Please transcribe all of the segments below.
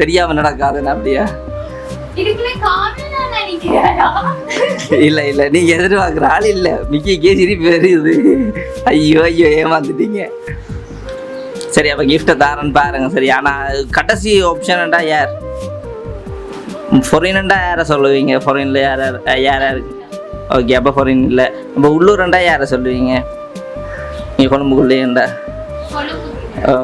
தெரியாம நடக்காதுன்னு அப்படியா? இல்ல இல்ல நீங்க எதிர்பார்க்குற ஆள் இல்ல. மிக்கிக்கே சிரிப்பு வருது. ஐயோ ஐயோ ஏமாந்துட்டீங்க. சரி அப்ப கிஃப்ட்டை தாரேன்னு பாருங்க. சரி ஆனா கடைசி ஆப்ஷன்டா யார்? ஃபொரினண்டா யாரை சொல்லுவீங்க? ஃபொரின்ல யார் யார் யார்? ஓகே அப்போ ஃபொரின் இல்லை. நம்ம உள்ளூரண்டா யாரை சொல்லுவீங்க? நீ கொழும்புக்குள்ளேண்டா ஓ.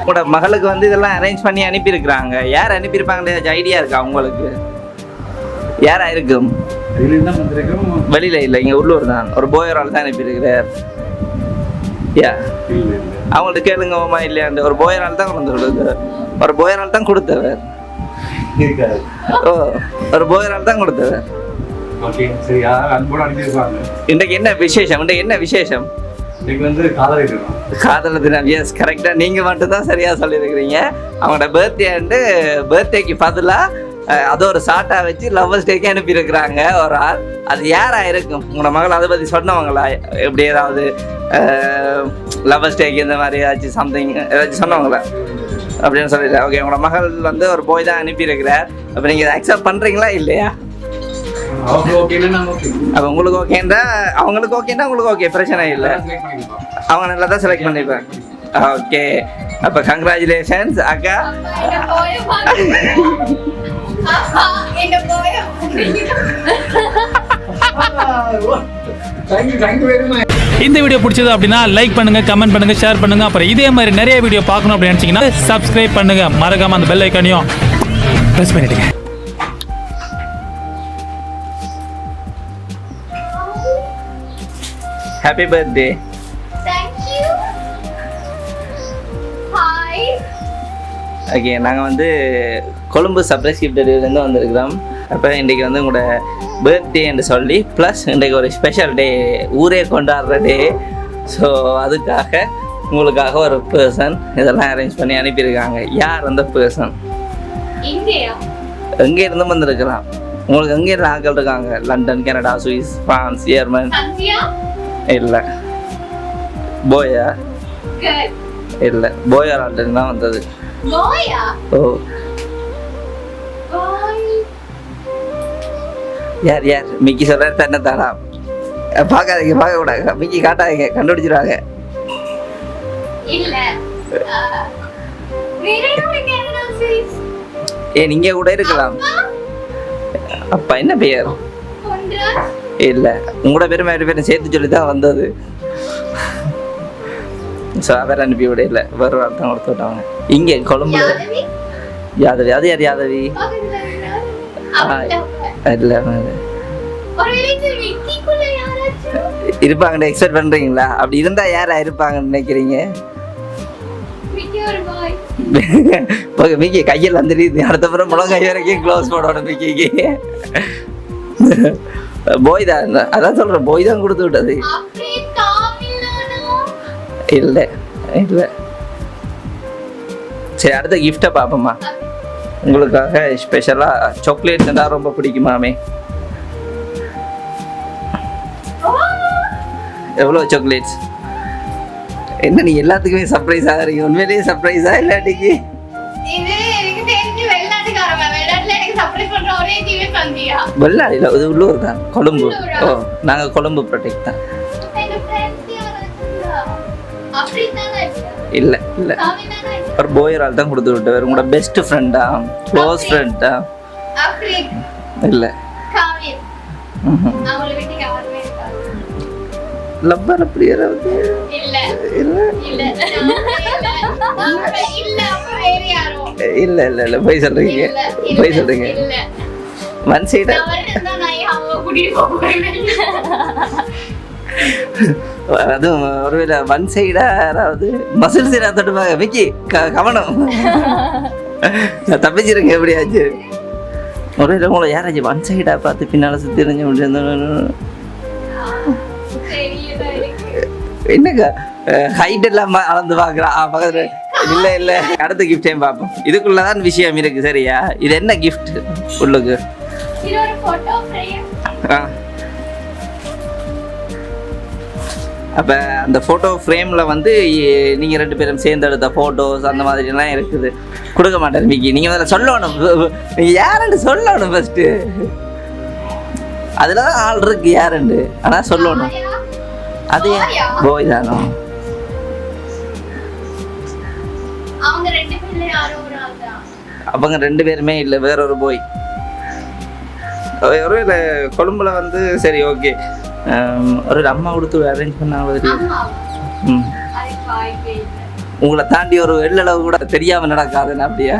உங்களோட மகளுக்கு வந்து இதெல்லாம் அரேஞ்ச் பண்ணி அனுப்பியிருக்கிறாங்க. யார் அனுப்பியிருப்பாங்க? ஐடியா இருக்கா உங்களுக்கு? யாரா இருக்கும் வெளியில இல்லை இங்க உள்ளூர் தான். ஒரு போயரால் தான் அனுப்பியிருக்கிறார். யா? அவங்கள்ட்ட கேளுங்க ஓமா இல்லையாண்டு ஒரு போயரால் தான் கொண்டு வந்து ஒரு போயரால் தான் கொடுத்தவர். இருக்காது ஓ ஒரு போயரால் தான் அனுப்பியிருப்பாங்க. இன்றைக்கு என்ன விசேஷம்? இன்றைக்கு என்ன விசேஷம்? இன்னைக்கு வந்து காதல் காதல தினம் எஸ் கரெக்டாக நீங்கள் மட்டும்தான் சரியாக சொல்லியிருக்கிறீங்க. அவங்களோட பர்த்டே பர்த்டேக்கு பதிலாக அதை ஒரு சாட்டாக வச்சு லவ்வர்ஸ் டேக்கு அனுப்பியிருக்கிறாங்க ஒரு ஆள். அது யாரா இருக்கும்? உங்களோட மகள் அதை பற்றி சொன்னவங்களா? எப்படி ஏதாவது லவ்வர்ஸ் டேக்கு இந்த மாதிரி ஏதாச்சும் சம்திங் ஏதாச்சும் சொன்னவங்களா? அப்படின்னு சொல்லிட்டு. ஓகே உங்களோட மகள் வந்து ஒரு போய் தான் அனுப்பியிருக்கிறார். அப்போ நீங்கள் இதை அக்செப்ட் பண்ணுறீங்களா இல்லையா? அப்போ உங்களுக்கு ஓகேன்றா அவங்களுக்கு ஓகேன்னா உங்களுக்கு ஓகே பிரச்சனை இல்லை. அவங்க நல்லா தான் செலக்ட் பண்ணிப்பேன் ஓகே அப்போ கங்க்ராச்சுலேஷன்ஸ் அக்கா. இந்த வீடியோ பிடிச்சது அப்படின்னா லைக் பண்ணுங்க கமெண்ட் பண்ணுங்க ஷேர் பண்ணுங்க. அப்புறம் இதே மாதிரி நிறைய வீடியோ பார்க்கணும் அப்படின்னு நினைச்சீங்கன்னா சப்ஸ்கிரைப் பண்ணுங்க. மறக்காம அந்த பெல் ஐக்கானையும் ப்ரெஸ் பண்ணிடுங்க. Happy birthday. ஓகே நாங்கள் வந்து கொழும்பு சர்ப்ரைஸ் கிஃப்ட் டெலிவரிலேருந்து வந்திருக்கிறோம். அப்போ இன்றைக்கி வந்து உங்களோட பர்த்டே என்று சொல்லி ப்ளஸ் இன்றைக்கு ஒரு ஸ்பெஷல் டே ஊரே கொண்டாடுற டே ஸோ அதுக்காக உங்களுக்காக ஒரு பர்சன் இதெல்லாம் அரேஞ்ச் பண்ணி அனுப்பியிருக்காங்க. யார் அந்த பர்சன்? எங்கே இருந்தும் வந்திருக்கலாம் உங்களுக்கு எங்கே இருந்து ஆட்கள் இருக்காங்க? London Canada Swiss France German? இல்லை. போயா. இல்லை. போயா லண்டன் தான் வந்தது? ஓ. யார் யார்? மிக்கி சொல்ற தன்னை தானா? பார்க்காதீங்க பார்க்க கூடாது மிக்கி காட்டாதீங்க கண்டுபிடிச்சிருவாங்க? ஏ நீங்க கூட இருக்கலாம். அப்பா? என்ன பெயர்? இல்லை உங்களோட பேரும் வேறு பேரும் சேர்த்து சொல்லி தான் வந்தது. ஸோ அவர் அனுப்பி விட இல்லை வேறு ஒரு அர்த்தம் கொடுத்து விட்டாங்க இங்கே கொழும்புல. யாதவி? அது யார் யாதவி. ஆ, இல்லை இருப்பாங்கன்னு எக்ஸ்பெக்ட் பண்ணுறீங்களா அப்படி இருந்தால் யாரா இருப்பாங்கன்னு நினைக்கிறீங்க? ஓகே மிக்கி கையில் வந்துடுது அடுத்த பிறகு முழங்கை வரைக்கும் க்ளோஸ் போடணும் மிக்கிக்கு போய் தான் அதான் சொல்கிறேன் போய் தான் கொடுத்து விட்டது. இல்லை இல்லை. சரி அடுத்த கிஃப்ட்டை பார்ப்போம்மா. உங்களுக்காக ஸ்பெஷலாக சாக்லேட்ஸ் தான் ரொம்ப பிடிக்குமாமே எவ்வளோ சாக்லேட்ஸ் என்ன நீ எல்லாத்துக்குமே சர்ப்ரைஸ் ஆகிறீங்க உண்மையிலேயே சர்ப்ரைஸா இல்லாட்டிக்கு வெளிநாடில் இது உள்ளூர் தான் கொழும்பு? ஓ நாங்கள் கொழும்பு ப்ரொடெக்ட் தானே. இல்லை இல்லை. ஒரு போயரால் தான் கொடுத்து விட்டவர். உங்களோட பெஸ்ட் ஃப்ரெண்டா க்ளோஸ் ஃப்ரெண்டா இல்லை. லப்பர் அப்படி யாராவது இல்ல. இல்லை. இல்ல? இல்ல. போய் சொல்கிறீங்க இல்ல போய் சொல்கிறீங்க இல்ல. ஒன் சைடு அதுவும் ஒருவேளை ஒன் சைடா யாராவது மசில் சைடா தொட்டுப்பாங்க. மிக்கி க- கவனம். தப்பிச்சிருங்க எப்படியாச்சு. ஒருவேளை உங்களை யாராச்சும் ஒன் சைடா பார்த்து பின்னால சுத்தி எறிஞ்சு எனக்கு என்னக்கா? ஹைட் எல்லாம் அளந்து பார்க்குறா. ஆ பக்கத்துல. இல்ல இல்ல. அடுத்த கிஃப்டையும் பார்ப்போம். இதுக்குள்ளதான் விஷயம் இருக்கு சரியா? இது என்ன கிஃப்ட் உள்ளுக்கு? ஒரு ஆ. அப்போ அந்த ஃபோட்டோ ஃப்ரேமில் வந்து இ- நீங்க ரெண்டு பேரும் சேர்ந்து எடுத்த ஃபோட்டோஸ் அந்த மாதிரிலாம் இருக்குது. கொடுக்க மாட்டேன் மிக்கி நீங்கள் அதில் சொல்லணும். நீங்கள் யாருன்னு சொல்லணும் ஃபஸ்ட்டு அதில் தான் ஆள் இருக்கு யாருன்னு ஆனால் சொல்லணும். அது போயா? போய் தானோ? அவங்க ரெண்டு பேருமே இல்லை வேற ஒரு போய் ஒரு இல்லை கொழும்புல வந்து சரி ஓகே ஒரு அம்மா கொடுத்து அரேஞ்ச் பண்ணாவது. ஆமா ம். அதுக்கு வாய்ப்பே இல்லை உங்களை தாண்டி ஒரு வெள்ளளவு கூட தெரியாம நடக்காதுன்னு அப்படியா?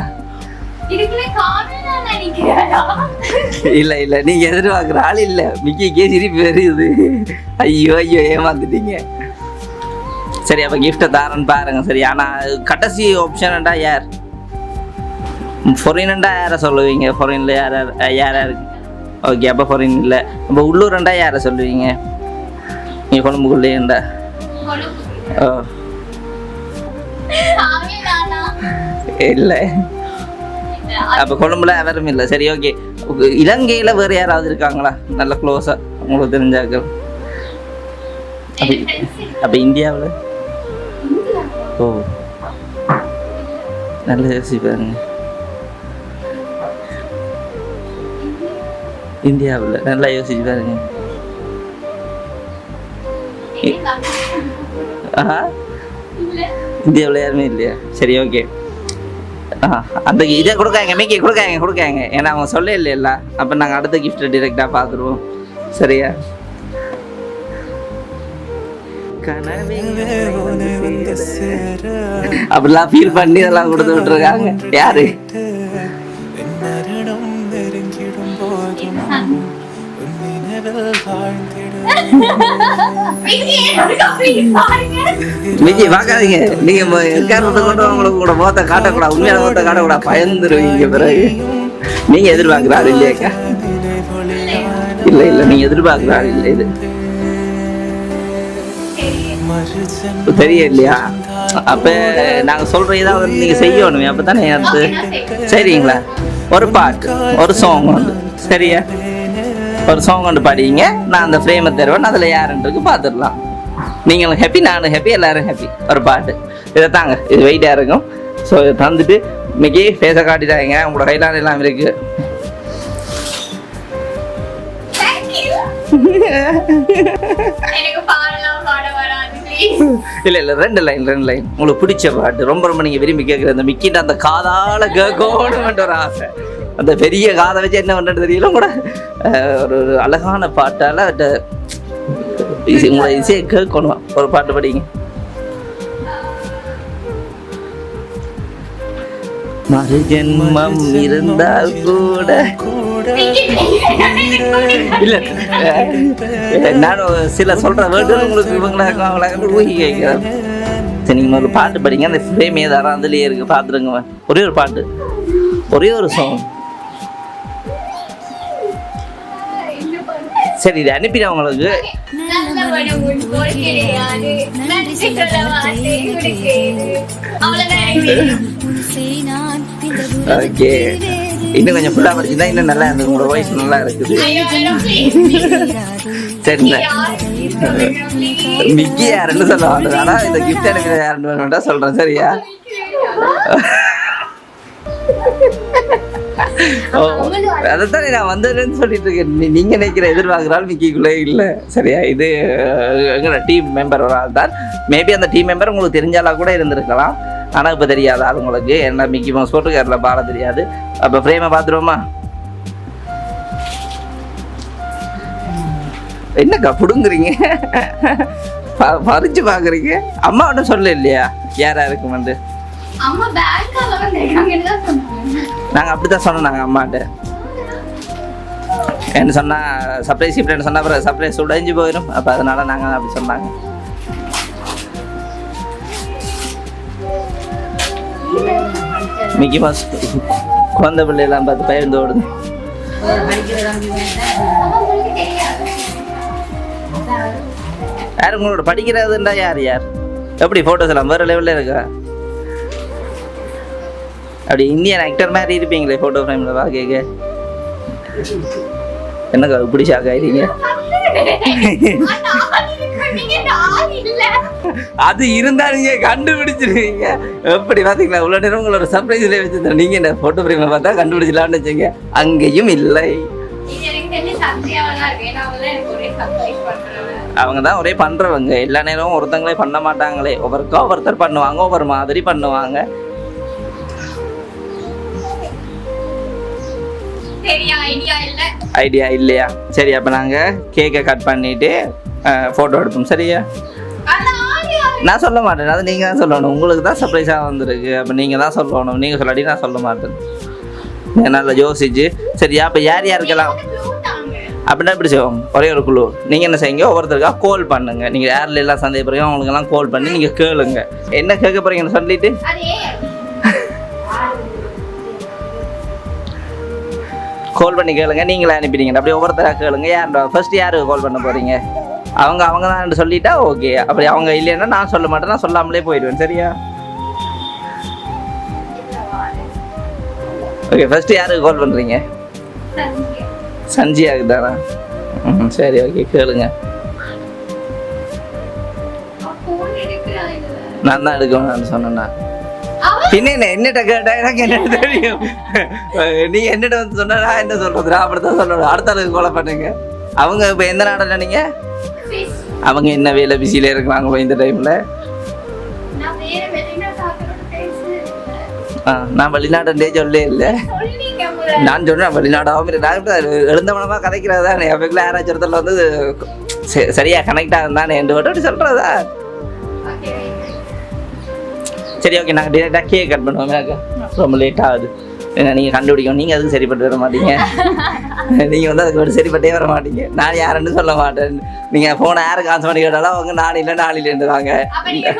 இல்ல இல்ல நீங்க எதிர்பார்க்குற ஆள் இல்ல. மிக்கிக்கே சிரிப்பு வருது. ஐயோ ஐயோ ஏமாந்துட்டீங்க. சரி அப்ப கிஃப்ட்டை தாரன்னு பாருங்க. சரி ஆனா கடைசி ஆப்ஷன்டா யார்? ஃபொரினண்டா யாரை சொல்லுவீங்க? ஃபொரின்ல யார் யார் யார் யாருக்கு ஓகே அப்போ ஃபொரின் இல்லை அப்போ உள்ளூரண்டா யாரை சொல்லுவீங்க? நீங்க கொழும்புக்குள்ளேண்டா கொழும்பு. ஓ. இல்லை. அப்போ கொழும்புல யாரும் இல்லை. சரி ஓகே இலங்கையில வேற யாராவது இருக்காங்களா? நல்ல க்ளோஸா உங்களுக்கு தெரிஞ்சாக்கள். அப்போ இந்தியாவில்? ஓ. நல்ல யோசிச்சு இந்தியாவில். நல்லா யோசிச்சு பாருங்க. ஆஹா. இந்தியாவில் யாருமே இல்லையா? சரி ஓகே அந்த இதை கொடுக்காங்க மேக்கி கொடுக்காங்க கொடுக்காங்க. ஏன்னா அவங்க சொல்ல இல்லைல்ல அப்போ நாங்கள் அடுத்த கிஃப்ட்டை டிரெக்டாக பார்த்துருவோம் சரியா? அப்படிலாம் ஃபீல் பண்ணி இதெல்லாம் கொடுத்து விட்டுருக்காங்க. யாரு? மிக்கி பார்க்காதீங்க. நீங்க ம- கொண்டு உங்களுக்கு கூட முகத்தை காட்டக்கூடாது உண்மையான முகத்தை காட்டக்கூடாது. பயந்துருவீங்க பிறகு. நீங்க எதிர்பார்க்கிறாரு இல்லையாக்கா இல்ல இல்ல நீங்க எதிர்பார்க்கிறாரு இல்ல இது. தெரிய இல்லையா அப்ப நாங்க சொல்ற ஏதாவது நீங்க செய்யணும் அப்பதானே அடுத்து சரிங்களா? ஒரு பாட்டு ஒரு சாங் வந்து. சரியா? ஒரு சாங் கொண்டு பாடிங்க. நான் அந்த ஃப்ரேமை தருவேன். அதில் யாருன்றது பார்த்துடலாம். நீங்களும் ஹாப்பி நானும் ஹாப்பி எல்லாரும் ஹாப்பி ஒரு பாட்டு. இதை தாங்க. இது வெயிட்டாக இருக்கும். ஸோ இதை தந்துட்டு இன்னைக்கு ஃபேஸை காட்டிட்டாங்க உங்களோட கையிலான எல்லாம் இருக்கு. எனக்கு பாடலாம் பாட வராது ப்ளீஸ் இல்லை இல்லை ரெண்டு லைன் ரெண்டு லைன் உங்களுக்கு பிடிச்ச பாட்டு. ரொம்ப ரொம்ப நீங்கள் விரும்பி கேட்குற அந்த மிக்கிட்ட அந்த காதால கேட்கணும்ன்ற ஒரு ஆசை. அந்த பெரிய காதை வச்சு என்ன பண்ணுறது தெரியல கூட. ஒரு ஒரு அழகான பாட்டால் அந்த இசை உங்களை இசையை கேட்கணும். ஒரு பாட்டு படிங்க. மறு ஜென்மம் இருந்தால் கூட. இல்ல நான் சில சொல்ற வேர்டு உங்களுக்கு இவங்களா அவங்களா ஊகி கேட்கிறேன் சரி நீங்க ஒரு பாட்டு படிங்க. அந்த ஃப்ரேம் ஏதாவது அதுலயே இருக்கு. பாத்துருங்க ஒரே ஒரு பாட்டு. ஒரே ஒரு சாங் சரி இதை அனுப்பிடுறேன் உங்களுக்கு. ஓகே. இன்னும் கொஞ்சம் ஃபுல்லாக படிச்சுதான் இன்னும் நல்லா இருந்தது. உங்களோட வாய்ஸ் நல்லா இருக்குது. சரிங்க மிக்கி யாருன்னு சொல்ல மாட்டேன் ஆனால் இந்த கிஃப்ட் எனக்கு யாருன்னு வேணும்டா சொல்கிறேன் சரியா? அதைத்தானே நான் வந்ததுன்னு சொல்லிட்டு இருக்கேன் நீ- நீங்க நினைக்கிற எதிர்பார்க்குறாலும் நிக்கிக்குள்ளே இல்லை. சரியா? இது எங்களோட டீம் மெம்பர் தான். மேபி அந்த டீம் மெம்பர் உங்களுக்கு தெரிஞ்சாலா கூட இருந்திருக்கலாம். ஆனால் இப்போ தெரியாது அது உங்களுக்கு. என்ன மிக்கி மவுஸ் போட்டுக்காரில் பாட தெரியாது. அப்போ ஃப்ரேமை பார்த்துருவோமா? என்னக்கா பிடுங்குறீங்க? ப- பறிச்சு பார்க்குறீங்க? அம்மாவோட சொல்ல இல்லையா? யாராக இருக்கும் வந்து? அம்மா பேங்கால வந்திருக்காங்கன்னு தான் சொன்னாங்க நாங்கள் அப்படி தான் சொன்னோம். நாங்கள் அம்மாட்ட என்ன சொன்னால் சர்ப்ரைஸ் இப்படின்னு சொன்னால் அப்புறம் சர்ப்ரைஸ் உடைஞ்சு போயிடும் அப்போ அதனால நாங்கள் அப்படி சொன்னாங்க. மிக்கி மாஸ் குழந்தை பிள்ளையெல்லாம் பார்த்து பயந்து ஓடுது. யார் உங்களோட படிக்கிறதுன்றா யார் யார்? எப்படி ஃபோட்டோஸ் எல்லாம் வேறு லெவலில் இருக்கா? அப்படி இந்தியன் ஆக்டர் மாதிரி இருப்பீங்களே ஃபோட்டோ ஃப்ரேமில் பார்க்க என்னக்கா இப்படி ஷாக் ஆயிட்டீங்க? அது இருந்தா நீங்க கண்டுபிடிச்சிருவீங்க. எப்படி பாத்தீங்களா இவ்வளவு நேரம் உங்களோட சர்ப்ரைஸ்ல வச்சிருந்தோம் நீங்க என்ன போட்டோ பிரேமை பார்த்தா கண்டுபிடிச்சலாம்னு வச்சுங்க. அங்கேயும் இல்லை. அவங்க தான் ஒரே பண்றவங்க. எல்லா நேரமும் ஒருத்தங்களே பண்ண மாட்டாங்களே. ஒவ்வொருக்கா ஒருத்தர் பண்ணுவாங்க ஒவ்வொரு மாதிரி பண்ணுவாங்க. ஐடியா இல்ல. ஐடியா இல்லையா? சரி அப்போ நாங்கள் கேக்கை கட் பண்ணிட்டு ஃபோட்டோ எடுப்போம். சரியா? நான் சொல்ல மாட்டேன். அது நீங்கள் தான் சொல்லணும். உங்களுக்கு தான் சர்ப்ரைஸாக வந்திருக்கு. அப்போ நீங்கள் தான் சொல்லணும். நீங்கள் சொல்லாட்டி நான் சொல்ல மாட்டேன். நல்லா யோசிச்சு. சரியா? அப்போ யார் யாருக்கெல்லாம். அப்படின்னா இப்படி செய்வோம்? ஒரே ஒரு குழு நீங்கள் என்ன செய்யுங்க? ஒவ்வொருத்தருக்கா கால் பண்ணுங்க. நீங்கள் யாரில் எல்லாம் சந்தேகப்படுறீங்க அவங்களுக்கெல்லாம் கால் பண்ணி நீங்கள் கேளுங்க. என்ன கேட்க போறீங்கன்னு சொல்லிட்டு? கால் பண்ணி கேளுங்க. நீங்களே அனுப்பிடுங்க. அப்படியே ஒவ்வொருத்தராக கேளுங்க. யார் ஃபர்ஸ்ட் யாருக்கு கால் பண்ண போறீங்க? அவங்க அவங்க தான் சொல்லிட்டா ஓகே அப்படி அவங்க இல்லைன்னா நான் சொல்ல மாட்டேன். நான் சொல்லாமலே போயிடுவேன். சரியா? ஓகே ஃபர்ஸ்ட் யாருக்கு கால் பண்ணுறீங்க சத்யா. சஞ்சியாவுக்கு தானா? ம் சரி ஓகே கேளுங்க. நான் தான் எடுக்கணும்னு சொன்னேன்னா பின்ன என்ன என்னட்ட கேட்டா எனக்கு என்ன தெரியும்? நீ என்னட்ட வந்து சொன்னா நான் என்ன சொல்றது? அப்படித்தான் சொல்லணும். அடுத்த ஆளுக்கு கொலை பண்ணுங்க. அவங்க இப்போ எந்த நாடில் நீங்க. அவங்க என்ன வேலை பிஸியில் இருக்கிறாங்க இந்த டைமில் நான் வெளிநாட்டுலே சொல்லே இல்லை. நான் சொன்னேன் வெளிநாடாகவும் நான் இப்ப எழுந்தவனமாக கதைக்கிறது அப்போக்குள்ள யாராச்சும் ஒருத்தர் வந்து சரியா கனெக்ட் ஆகும் தானே. என்று மட்டும் சரி ஓகே நாங்கள் டேரெக்டாக கேக் கட் பண்ணுவோம். ரொம்ப லேட் ஆகுது. நீங்கள் கண்டுபிடிக்கணும். நீங்கள் அதுக்கு சரிப்பட்டு வர மாட்டீங்க. நீங்கள் வந்து அதுக்கு ஒரு சரிப்பட்டே வர மாட்டீங்க. நான் யாருன்னு சொல்ல மாட்டேன். நீங்கள் ஃபோனை யாருக்கு ஆன்சர் பண்ணி கேட்டாலும் அவங்க நான் இல்லை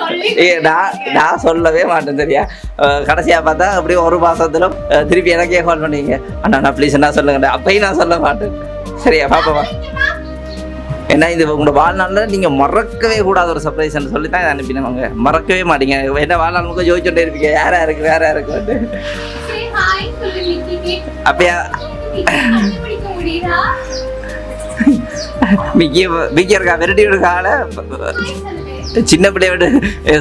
சொல்லி ஏ நான் நான் சொல்லவே மாட்டேன் சரியா? அஹ் கடைசியா பார்த்தா அப்படியே ஒரு மாசத்துல அஹ் திருப்பி எனக்கே கால் பண்ணீங்க. அண்ணா நான் ப்ளீஸ் என்ன சொல்லுங்க அப்பயும் நான் சொல்ல மாட்டேன். சரியா பாப்பா ஏன்னா இது உங்களோட வாழ்நாளில் நீங்கள் மறக்கவே கூடாத ஒரு சர்ப்ரைஸ்ன்னு சொல்லி தான் அனுப்பினவங்க மறக்கவே மாட்டீங்க. என்ன வாழ்நாள் முழுக்க ஜோதிச்சுட்டே இருப்பீங்க. யாரா இருக்கு வேற நிக்கிக்கு. அப்பயா? மிக்கிய மிக்கிய இருக்கா? விரட்டி விடுக்கால. சின்ன பிள்ளைய விட்டு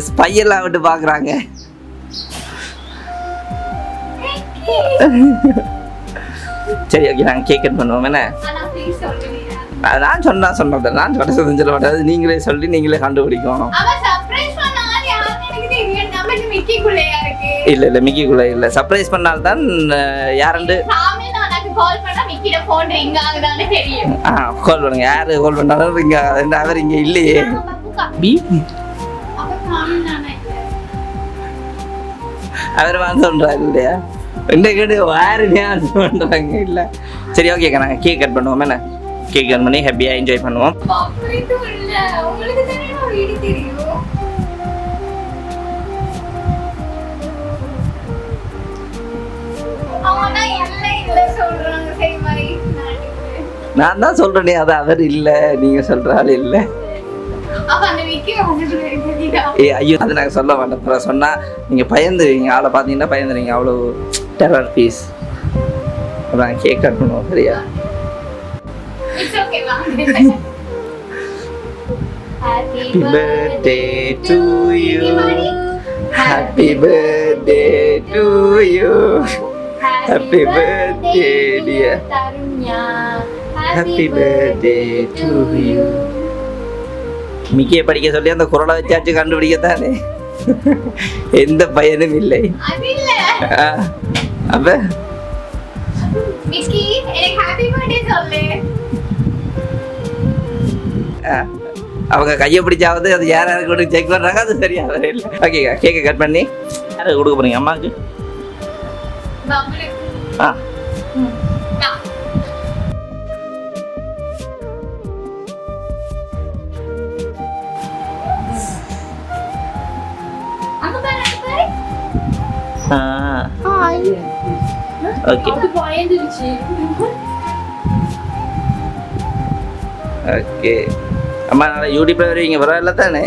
ஸ்பையெல்லாம் விட்டு பார்க்குறாங்க. சரி ஓகே நாங்கள் கேக் கட் பண்ணுவோம். என்ன? நான் சொன்னா சொன்னது நான் சொன்ன சொல்ல மாட்டேன். நீங்களே சொல்லி நீங்களே கண்டுபிடிக்கணும். இல்ல இல்ல மிக்கிக்குள்ள இல்ல. சர்ப்ரைஸ் பண்ணால்தான் யாருண்டு கால் பண்ணுங்க. யாரு கால் பண்ணாலும் இங்க இந்த அவர் இங்க இல்லையே. அவர் வந்து சொல்றாரு இல்லையா? இந்த கேட்டு ஆன்சர் பண்றாங்க. இல்ல. சரி ஓகே நாங்கள் கேக் கட் பண்ணுவோம். என்ன? கேக் பண்ணி ஹாப்பியாக என்ஜாய் பண்ணுவோம். நான் தான் சொல்றேனே அது அவர் இல்ல நீங்க சொல்ற ஆள் இல்ல. ஏ ஐயோ அது நாங்கள் சொல்ல மாட்டோம். அப்புறம் சொன்னா நீங்க பயந்துருவீங்க ஆளை பார்த்தீங்கன்னா பயந்துருவீங்க. அவ்வளோ டெரர் பீஸ் அதான் கேக் கட் பண்ணுவோம் சரியா? Happy birthday to you. Happy birthday to you. Happy birthday, dear. Happy birthday to you. மிக்கிய படிக்க சொல்லி அந்த குரலை வச்சாச்சு கண்டுபிடிக்கத்தானே எந்த பயனும் இல்லை அப்ப மிக்கி எனக்கு ஹாப்பி பர்த்டே சொல்லு அவங்க கையை பிடிச்சாவது அது யார் யாருக்கு கொண்டு செக் பண்றாங்க அது சரியா வர இல்லை ஓகே கேக்கை கட் பண்ணி. யாருக்கு கொடுக்க போறீங்க அம்மாவுக்கு ஆ. ஓகே ஓகே அம்மா நாளை யூடியூப்ல வருவீங்க பரவாயில்ல தானே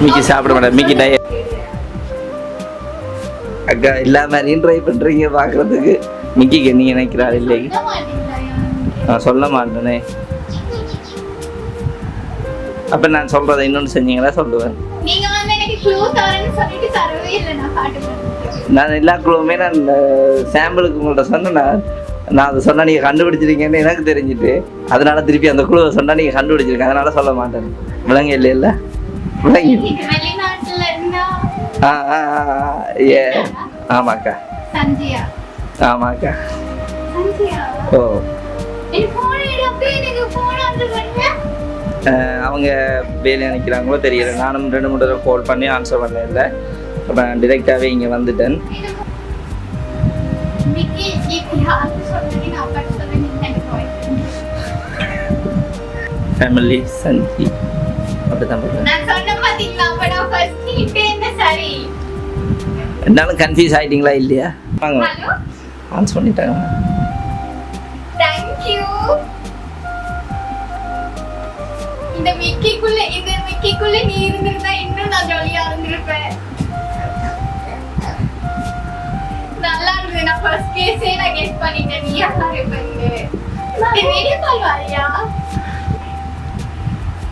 மிக்கி சாப்பிட மாட்டேன் மிக்கி டய அக்கா இல்லாம மாதிரியும் ட்ரை பண்றீங்க பாக்குறதுக்கு மிக்கிக்கு நீ நினைக்கிறாள் இல்லை நான் சொல்ல மாட்டேனே. அப்போ நான் சொல்கிறத இன்னொன்று செஞ்சீங்களா? சொல்லுவேன். நான் எல்லா குழுவுமே நான் சாம்பிளுக்கு உங்கள்கிட்ட சொன்னேன் நான் அதை சொன்னால் நீங்கள் கண்டுபிடிச்சிருக்கீங்கன்னு எனக்கு தெரிஞ்சுட்டு அதனால திருப்பி அந்த குழுவை சொன்னால் நீங்கள் கண்டுபிடிச்சிருக்கீங்க. அதனால சொல்ல மாட்டேன். விலங்கு இல்லை? இல்லை. விலங்கு ஆ ஆ ஏ ஆமாக்கா. ஆமாக்கா. ஓ. அவங்க வேலையை நினைக்கிறாங்களோ தெரியல. நானும் ரெண்டு மூணு தடவை கால் பண்ணி ஆன்சர் பண்ண இல்லை. அப்போ நான் டிரெக்டாகவே இங்கே வந்துட்டேன். ஃபேமிலி சந்தி அப்படி தான் பண்ணுவேன் நான் சொன்ன பாத்தீங்களா அப்ப நான் ஃபர்ஸ்ட் ஹிட் என்ன சரி என்னாலும் கன்ஃபியூஸ் ஆகிட்டீங்களா இல்லையா? வாங்க. ஆன்சர் பண்ணிட்டாங்க. இந்த மிக்கிக்குள்ள இந்த மிக்கிக்குள்ள நீ இருந்திருந்தா இன்னும் நான் ஜாலியா இருந்திருப்பேன். நல்லா இருந்தது. நான் ஃபர்ஸ்ட் கேஸே நான் கெஸ் பண்ணிட்டேன். நீ யாரா இருப்பேன்னு வீடியோ கால் வாரியா?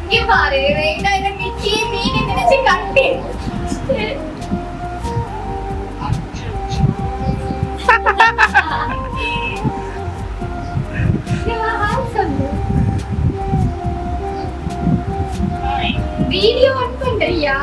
இங்க பாரு. ரெண்டா இந்த மிக்கி மீன் நினைச்சு கட்டி வீடியோ ஆன் பண்றியா?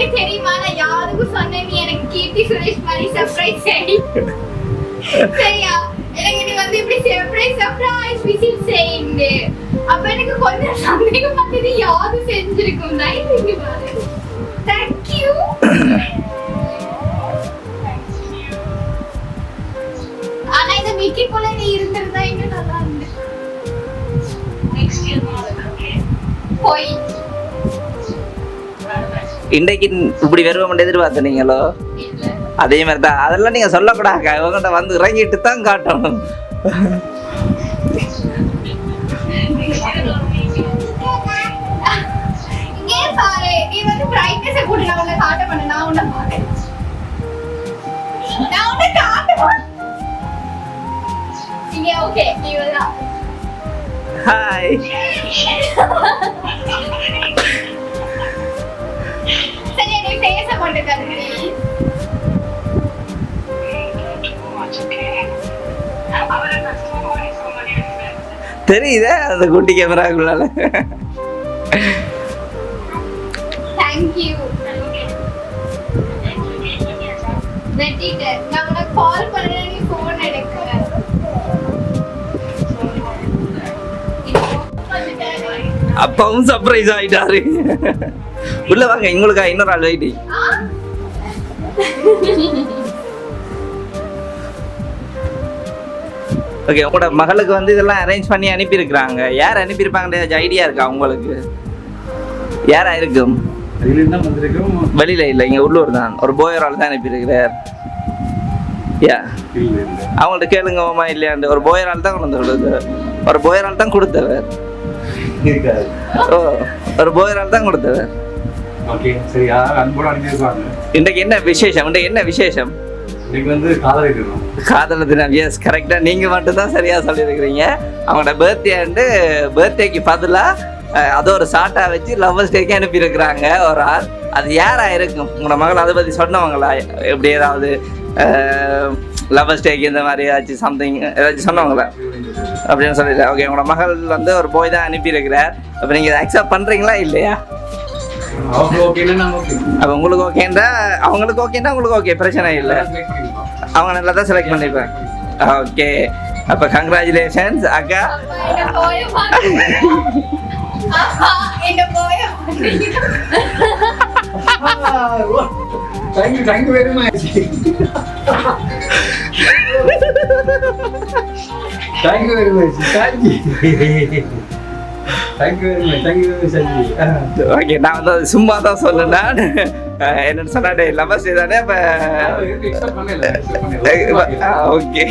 உனக்கு தெரியுமா? நான் யாருக்கும் சொன்னேன்? நீ எனக்கு கீர்த்தி சுரேஷ் மாதிரி சர்ப்ரைஸ் செய். சரியா? எனக்கு நீ வந்து இப்படி சர்ப்ரைஸ் சர்ப்ரைஸ் விசிட் செய்யுங்க. அப்ப எனக்கு கொஞ்சம் சந்தேகம் வந்தது யாரு செஞ்சிருக்கும்? நைட் இங்க பாரு தேங்க்யூ ஆனா இந்த மிக்கி போல நீ இருந்திருந்தா இன்னும் நல்லா இருந்து போய் இன்றைக்கு இப்படி வருவோம் எதிர்பார்த்தனீங்களோ? அதே மாதிரி தான் அதெல்லாம் நீங்கள் சொல்லக்கூடாக்கா இவங்ககிட்ட வந்து இறங்கிட்டு தான் காட்டணும் இங்கே பேச ப்ளீஸ் தெரியுதே அந்த குட்டி கேமராக்குள்ளால தேங்க்யூ வெட்டிட்டேன். நான் உனக்கு கால் பண்ணேன் நீ ஃபோன் எடுக்கல அப்பவும் சர்ப்ரைஸ் ஆயிட்டாரு. உள்ள வாங்க எங்களுக்கா இன்னொரு ஆள் வெயிட்டி ஆ? ஓகே உங்களோட மகளுக்கு வந்து இதெல்லாம் அரேஞ்ச் பண்ணி அனுப்பியிருக்கிறாங்க. யார் அனுப்பியிருப்பாங்கன்ற ஐடியா இருக்கா உங்களுக்கு? யாரா இருக்கும்? வெளியில இல்லை இங்க உள்ளூர் தான். ஒரு போயர் ஆள் தான் அனுப்பியிருக்கிறார். யா. அவங்கள்ட்ட கேளுங்க ஓமா இல்லையாண்டு. ஒரு போயர் ஆள் தான் கொண்டு வந்து ஒரு போயர் ஆள் தான் கொடுத்தவர். ஓ ஒரு போயர் ஆள் தான் கொடுத்தவர். ஓகே சரி யார் அன்போட அனுப்பியிருப்பாங்க இன்றைக்கு என்ன விசேஷம்? இன்றைக்கு என்ன விசேஷம்? இன்னைக்கு வந்து காதல் இருக்கணும் காதல் தினம் எஸ் கரெக்டாக நீங்கள் மட்டும்தான் சரியாக சொல்லியிருக்கிறீங்க. அவங்களோட பர்த்டே அண்டு பர்த்டேக்கு பதிலாக அதை ஒரு ஷார்ட்டாக வச்சு லவ்வர்ஸ் டேக்கே அனுப்பியிருக்கிறாங்க ஒரு ஆள். அது யாராக இருக்கும்? உங்களோட மகள் அதை பற்றி சொன்னவங்களா? எப்படி ஏதாவது லவ்வர்ஸ் டேக்கு இந்த மாதிரி ஏதாச்சும் சம்திங் ஏதாச்சும் சொன்னவங்களா? அப்படின்னு சொல்லிட்டு. ஓகே உங்களோட மகள் வந்து ஒரு போய் தான் அனுப்பியிருக்கிறார். அப்போ நீங்கள் அக்செப்ட் பண்ணுறீங்களா இல்லையா? அப்போ உங்களுக்கு ஓகேன்றா அவங்களுக்கு ஓகேன்னா உங்களுக்கு ஓகே பிரச்சனை இல்லை. அவங்க நல்லா தான் செலக்ட் பண்ணிப்பேன். ஓகே அப்போ கங்க்ராச்சுலேஷன்ஸ் அக்கா. Thank you thank you very much thank you very much thank you okay நான் வந்து சும்மா தான் சொன்னேன் என்னன்னு சொன்னாடே லவர்ஸ் தானே ஓகே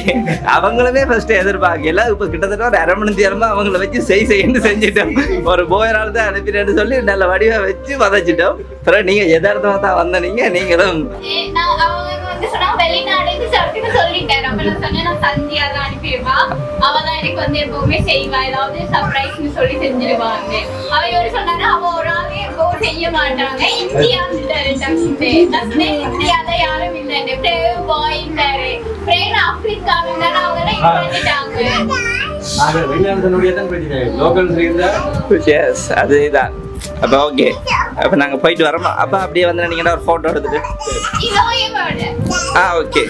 அவங்களுமே ஃபர்ஸ்ட் எதிர்பார்க்கல. இப்போ கிட்டத்தட்ட ஒரு அரை மணி நேரமா அவங்கள வச்சு செய் செய்யன்னு செஞ்சுட்டோம். ஒரு போயரால் தான் அனுப்பினேன்னு சொல்லி நல்ல வடிவா வச்சு வதச்சிட்டோம். அப்புறம் நீங்க எதார்த்தமா தான் வந்த நீங்க நீங்களும் வந்து சொன்னா வெளிநாடுன்னு சொல்லிட்டு சொல்லிட்டேன். அப்ப நான் சொன்னேன் நான் சந்தியா தான் அனுப்பிடுவா. அவ தான் எனக்கு வந்து எப்பவுமே செய்வா. ஏதாவது சர்ப்ரைஸ்னு சொல்லி செஞ்சிருவாங்க அவ ஒரு சொன்னாங்க அவ ஒரு ஆளே எப்பவும் செய்ய மாட்டாங்க. இந்தியா வந்துட்டாரு டக்குனு நான் சொன்னேன் இந்தியால யாரும் இல்லைன்னு பிரேவ் பாய் இருந்தாரு பிரேன் ஆப்பிரிக்கால இருந்தாரு அவங்க எல்லாம் இங்க வந்துட்டாங்க. நாங்கள் வெளிநாடு அப்போ ஓகே அப்போ நாங்கள் போயிட்டு வரோமா. அப்போ அப்படியே வந்து நீங்கன்னா ஒரு ஃபோட்டோ எடுத்துட்டு? ஆ ஓகே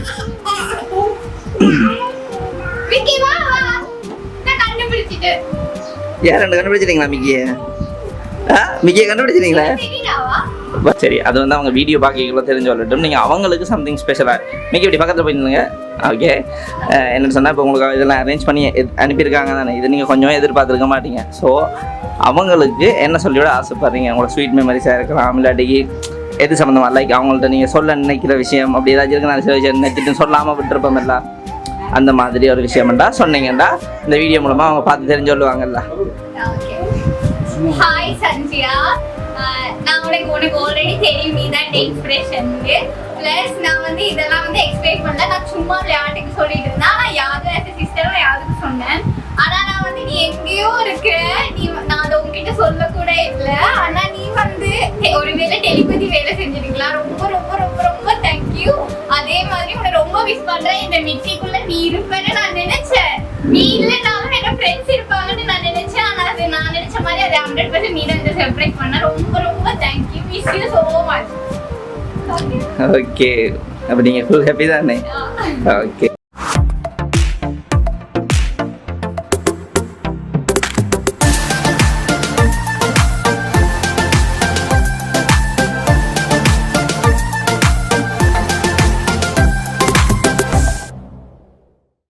யார் ரெண்டு கண்டுபிடிச்சிட்டீங்களா மிக்கியை? ஆ மிக்கியை கண்டுபிடிச்சிட்டீங்களா? பட் சரி அது வந்து அவங்க வீடியோ பார்க்கக்குள்ள தெரிஞ்சு வரட்டும். நீங்கள் அவங்களுக்கு சம்திங் ஸ்பெஷலாக மிக்க இப்படி பக்கத்தில் போயிருந்தீங்க ஓகே என்ன சொன்னால் இப்போ உங்களுக்கு இதெல்லாம் அரேஞ்ச் பண்ணி அனுப்பியிருக்காங்க தானே. இது நீங்கள் கொஞ்சம் எதிர்பார்த்துருக்க மாட்டீங்க. ஸோ அவங்களுக்கு என்ன சொல்லிவிட ஆசைப்படுறீங்க? உங்களோட ஸ்வீட் மெமரிஸாக இருக்கலாம் இல்லாட்டிக்கு எது சம்மந்தமாக லைக் அவங்கள்ட்ட நீங்கள் சொல்ல நினைக்கிற விஷயம் அப்படி ஏதாச்சும் இருக்கு நான் சில விஷயம் நினைச்சிட்டு சொல்லாமல் விட்டுருப்போம் இல்லை அந்த மாதிரி ஒரு விஷயம்டா சொன்னீங்கடா இந்த வீடியோ மூலமாக அவங்க பார்த்து தெரிஞ்சு சொல்லுவாங்கல்ல ஹாய் சந்தியா. நான் உனக்கு உனக்கு ஆல்ரெடி தெரியும் நீ தான் இன்ஸ்பிரேஷன் ப்ளஸ் நான் வந்து இதெல்லாம் வந்து எக்ஸ்பிளைன் பண்ணல. நான் சும்மா விளையாட்டுக்கு சொல்லிட்டு இருந்தேன். ஆனால் யாரும் என் சிஸ்டரும் யாருக்கும் சொன்னேன். ஆனால் நான் வந்து நீ எங்கேயோ இருக்கிற நீ நான் அதை உங்ககிட்ட சொல்ல கூட ஆனால் நீ வந்து ஒருவேளை டெலிபதி வேலை செஞ்சிருக்கலாம் ரொம்ப ரொம்ப ரொம்ப ரொம்ப தேங்க்யூ அதே மாதிரி உன்னை ரொம்ப மிஸ் பண்ணுறேன் இந்த மிட்டிக்குள்ளே நீ இருப்பேன்னு நான் நினைச்சேன். நான் நினைச்ச மாதிரி அது ஹண்ட்ரட் பர்சன்ட் நீ தான் இந்த சர்ப்ரைஸ் பண்ண ரொம்ப ரொம்ப thank you miss you so much okay அப்போ நீங்கள் ஃபுல் ஹாப்பி தானே? ஓகே